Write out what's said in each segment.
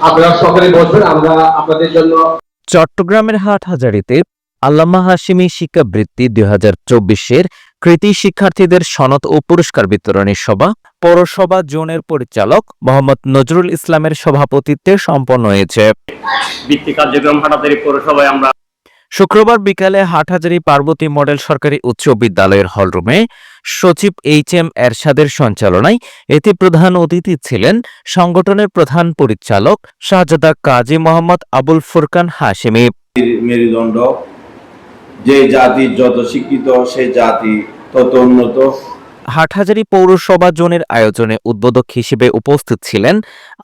আপনারা সকলে বসবেন আমরা আপনাদের জন্য চট্টগ্রামের হাটহাজারীতে আল্লামা হাশিমি শিক্ষাবৃত্তি দুই হাজার চব্বিশের কৃতি শিক্ষার্থীদের সনদ ও পুরস্কার বিতরণী সভা পৌরসভা জোনের পরিচালক মোহাম্মদ নজরুল ইসলামের সভাপতিত্বে সম্পন্ন হয়েছে। বৃত্তি কার্যক্রম হাটাতারি পৌরসভায় আমরা শুক্রবার বিকালে হাটহাজারী পার্বতী মডেল সরকারি উচ্চ বিদ্যালয়ের হলরুমে সচিব এইচ এম এরশাদের সঞ্চালনায় এতে প্রধান অতিথি ছিলেন সংগঠনের প্রধান পরিচালক শাহজাদা কাজী মোহাম্মদ আবুল ফুরকান হাশেমি। মেরুদণ্ড যে জাতি যত শিক্ষিত সে জাতি তত উন্নত। হাটহাজারী পৌরসভা জোনের আয়োজনে উদ্বোধক হিসেবে উপস্থিত ছিলেন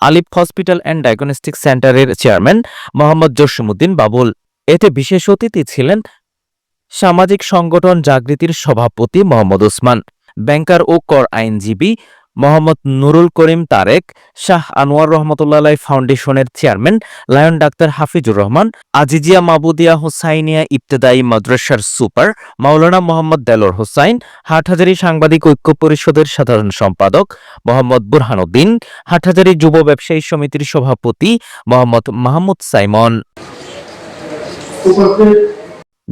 আলিফ হসপিটাল অ্যান্ড ডায়াগনস্টিক সেন্টারের চেয়ারম্যান মোহাম্মদ জসিমুদ্দিন বাবুল। এতে বিশেষ অতিথি ছিলেন সামাজিক সংগঠন জাগৃতির সভাপতি মোহাম্মদ ওসমান, ব্যাংকার ও কর আইনজীবী মোহাম্মদ নুরুল করিম তারেক, শাহ আনোয়ার রহমতুল্লাহ ফাউন্ডেশনের chairman lion doctor Hafizur Rahman, Azizia Mabudia Hossainia Ebtedayee মাদ্রাসার সুপার মাওলানা মোহাম্মদ দেলোর হোসাইন, হাটহাজারী সাংবাদিক ঐক্য পরিষদের সাধারণ সম্পাদক মোহাম্মদ বুরহানুদ্দিন, হাটহাজারী যুব ব্যবসায়ী সমিতির সভাপতি মোহাম্মদ মাহমুদ সাইমন।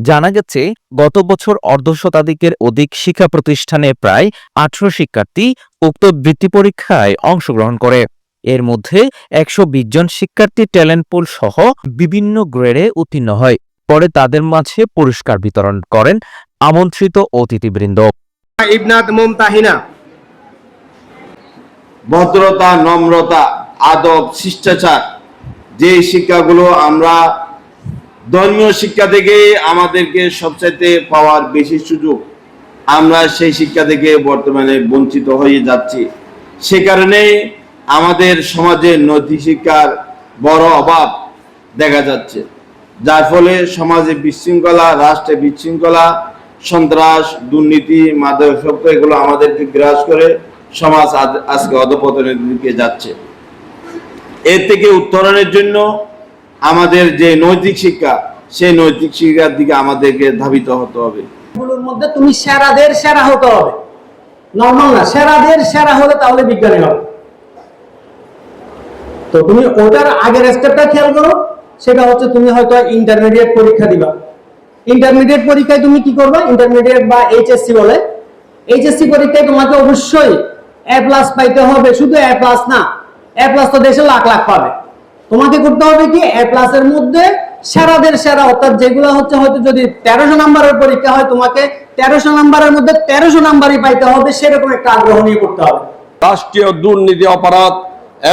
জানা গেছে গত বছর অর্ধশতাধিকের অধিক শিক্ষা প্রতিষ্ঠানে প্রায় আঠারো শিক্ষার্থী উক্ত বৃত্তি পরীক্ষায় অংশগ্রহণ করে। এর মধ্যে একশো জন শিক্ষার্থী ট্যালেন্ট পুল সহ বিভিন্ন গ্রেডে উত্তীর্ণ হয়। পরে তাদের মাঝে পুরস্কার বিতরণ করেন আমন্ত্রিত অতিথিবৃন্দ। ইবনাত মুমতাহিনা। ভদ্রতা নম্রতা আদব শিষ্টাচার যে শিক্ষাগুলো আমরা ধর্মীয় শিক্ষা থেকে আমাদেরকে সবচাইতে পাওয়ার বেশি সুযোগ আমরা সেই শিক্ষা থেকে বর্তমানে বঞ্চিত হয়ে যাচ্ছি। সে কারণে আমাদের সমাজে নৈতিক শিক্ষার বড় অভাব দেখা যাচ্ছে। যার ফলে সমাজে বিশৃঙ্খলা, রাষ্ট্রে বিশৃঙ্খলা, সন্ত্রাস, দুর্নীতি মাদকাসক্ত এগুলো আমাদেরকে গ্রাস করে সমাজ আজ- আজকে অধপতনের দিকে যাচ্ছে। এর থেকে উত্তরণের জন্য আমাদের যে নৈতিক শিক্ষা, সেই নৈতিক শিক্ষার দিকে আমাদেরকে ধাবিত হতে হবে। মধ্যে তুমি সেরাদের সেরা হতে হবে। নর্মাল না, সেরাদের সেরা হলে তাহলে বিজ্ঞানী হবে। তো তুমি ওটার আগের স্টেপটা খেয়াল করো, সেটা হচ্ছে তুমি হয়তো ইন্টারমিডিয়েট পরীক্ষা দিবা। ইন্টারমিডিয়েট পরীক্ষায় তুমি কি করবে? ইন্টারমিডিয়েট বা এইচএসসি বলে। এইচএসসি পরীক্ষায় তোমাকে অবশ্যই এ প্লাস পাইতে হবে। শুধু এ প্লাস না এ প্লাস তো দেশে লাখ লাখ পাবে। তোমাকে করতে হবে কি? এ প্লাসের মধ্যে সেরাদের সেরা, অর্থাৎ যেগুলো হচ্ছে হয়তো যদি তেরোশো নাম্বারের পরীক্ষা হয়, তোমাকে তেরোশো নাম্বারের মধ্যে তেরোশো নাম্বারই পাইতে হবে, সেরকম একটা আগ্রহ নিয়ে করতে হবে। রাষ্ট্রীয় দুর্নীতি অপরাধ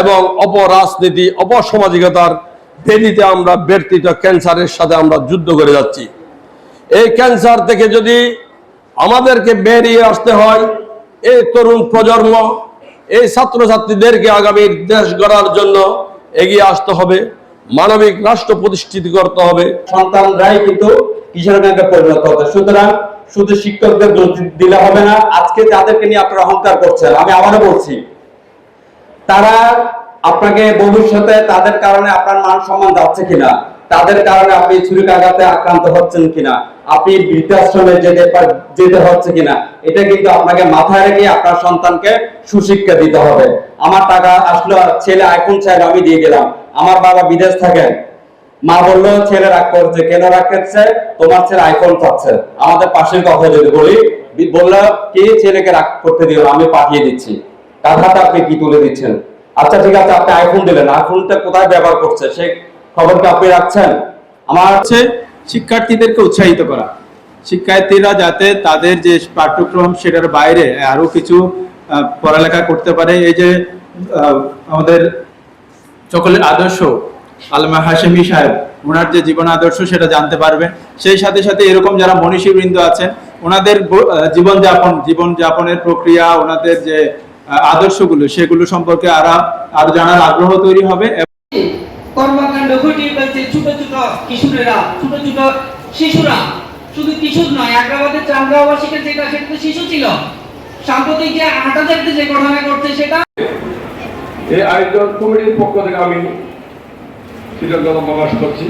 এবং অপরাজনীতি, অপসামাজিকতার বেদিতে আমরা ব্যর্থিত ক্যান্সারের সাথে আমরা যুদ্ধ করে যাচ্ছি। এই ক্যান্সার থেকে যদি আমাদেরকে বেরিয়ে আসতে হয়, এই তরুণ প্রজন্ম, এই ছাত্রছাত্রীদেরকে আগামী দেশ গড়ার জন্য এগিয়ে আসতে হবে, মানবিক রাষ্ট্র প্রতিষ্ঠিত করতে হবে। সন্তানরাই কিন্তু কিশোর ব্যাংকে পরিণত হবে সুতরাং শুধু শিক্ষকদের দিলে হবে না, আজকে যাদেরকে নিয়ে আপনারা অহংকার করছেন, আমি আবারও বলছি, তারা আপনাকে ভবিষ্যতে তাদের কারণে আপনার মান সম্মান যাচ্ছে কিনা তাদের কারণে আপনি ছুরিকাঘাতে আক্রান্ত হচ্ছেন কিনা? আপনি বৃদ্ধাশ্রমে যেতে যেতে হচ্ছে কিনা? এটা কিন্তু আপনাকে মাথায় রেখে আপনার সন্তানকে সুশিক্ষা দিতে হবে। আমার টাকা আসলো, ছেলে আইফোন চাইলে, আমি দিয়ে দিলাম। আমার বাবা বিদেশ থাকেন। মা বলল, ছেলে রাগ করছে, কেন রাগ করছে? তোমার ছেলে আইফোন চাচ্ছে। আমাদের পাশের কথা যদি বলি বলল, কি ছেলেকে রাগ করতে দিল আমি পাঠিয়ে দিচ্ছি। টাকাটা আপনি কি তুলে দিচ্ছেন? আচ্ছা ঠিক আছে, আপনি আইফোন দিলেন। আইফোনটা কোথায় ব্যবহার করছে? সেই খবরটা আপনি রাখছেন? আমার হচ্ছে শিক্ষার্থীদেরকে উৎসাহিত করা। শিক্ষার্থীরা যাতে তাদের যে পাঠ্যক্রম সেটার বাইরে আরও কিছু পড়ালেখা করতে পারে। এই যে আমাদের সকলের আদর্শ আলমা হাশেমি সাহেব ওনার যে জীবন আদর্শ সেটা জানতে পারবে। সেই সাথে সাথে এরকম যারা মনীষী বৃন্দ আছেন ওনাদের জীবনযাপন, জীবনযাপনের প্রক্রিয়া ওনাদের যে আদর্শগুলো, সেগুলো সম্পর্কে আরও আরও জানার আগ্রহ তৈরি হবে কর্মকাণ্ড ঘটিয়ে ফেলছে ছোট ছোট কিশোরেরা, ছোট ছোট শিশুরা। শুধু কিশোর নয়, আগ্রাবাদের চান্দ্রাবাসীকে যেটা সেটা তো শিশু ছিল, সাম্প্রতিক যে হাটাজারিতে যে ঘটনা ঘটছে সেটা এই আয়োজন কমিটির পক্ষ থেকে আমি কৃতজ্ঞতা প্রকাশ করছি।